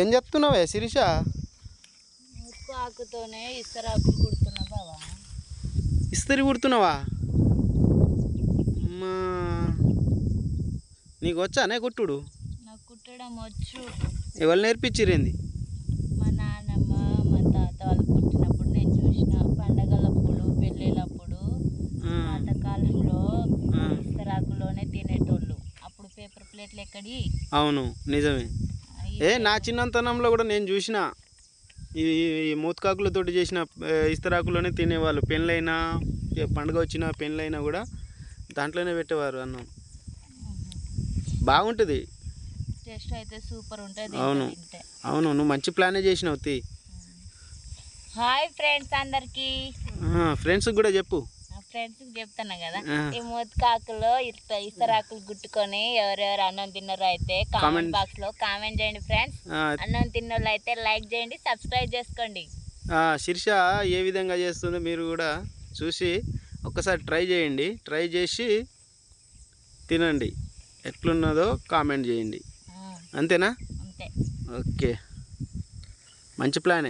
ఏం చెప్తున్నావే శిరీష? ముక్కు ఆకుతోనే కుడుతున్నా బావా. ఇస్త్రీ కుడుతున్నావా? అమ్మా. నీకు వచ్చానే కుట్టుడు? నాకు కుట్టడం వచ్చు. ఎవరు నేర్పించిరేంది మా నాన్నమ్మ మా తాత వాళ్ళు కుట్టినప్పుడు నేను చూసిన పండగలప్పుడు పెళ్ళిళ్ళప్పుడు పాతకాలంలో ఇస్తరాకులోనే తినేటోళ్ళు. అప్పుడు పేపర్ ప్లేట్లు ఎక్కడి? అవును నిజమే. ఏ నా చిన్నతనంలో కూడా నేను చూసిన ఈ మూతకాకులతోటి చేసిన ఇస్తరాకులోనే తినేవాళ్ళు. పెళ్ళైనా పండుగ వచ్చినా పెళ్ళైనా కూడా దాంట్లోనే పెట్టేవారు అన్నం. బాగుంటుంది. టేస్ట్ అయితే సూపర్ ఉంటుంది అవును. అవును నువ్వు మంచి ప్లానే చేసినావు హాయ్ ఫ్రెండ్స్ అందరికి. ఫ్రెండ్స్కి కూడా చెప్పు. ఫ్రెండ్స్ చెప్తున్నా కదా. ఈ మూతకాకులో ఇస్త ఇస్తరాకులు గుట్టుకొని ఎవరెవరు అన్నం తిన్నారో అయితే కామెంట్. బాక్స్లో కామెంట్ చేయండి ఫ్రెండ్స్ అన్నం తిన్నోళ్ళు అయితే లైక్ చేయండి సబ్స్క్రైబ్ చేసుకోండి. శిర్ష ఏ విధంగా చేస్తుందో మీరు కూడా చూసి ఒక్కసారి ట్రై చేయండి. ట్రై చేసి తినండి. ఎట్లున్నదో కామెంట్ చేయండి. అంతేనా? అంతే. ఓకే. మంచి ప్లానే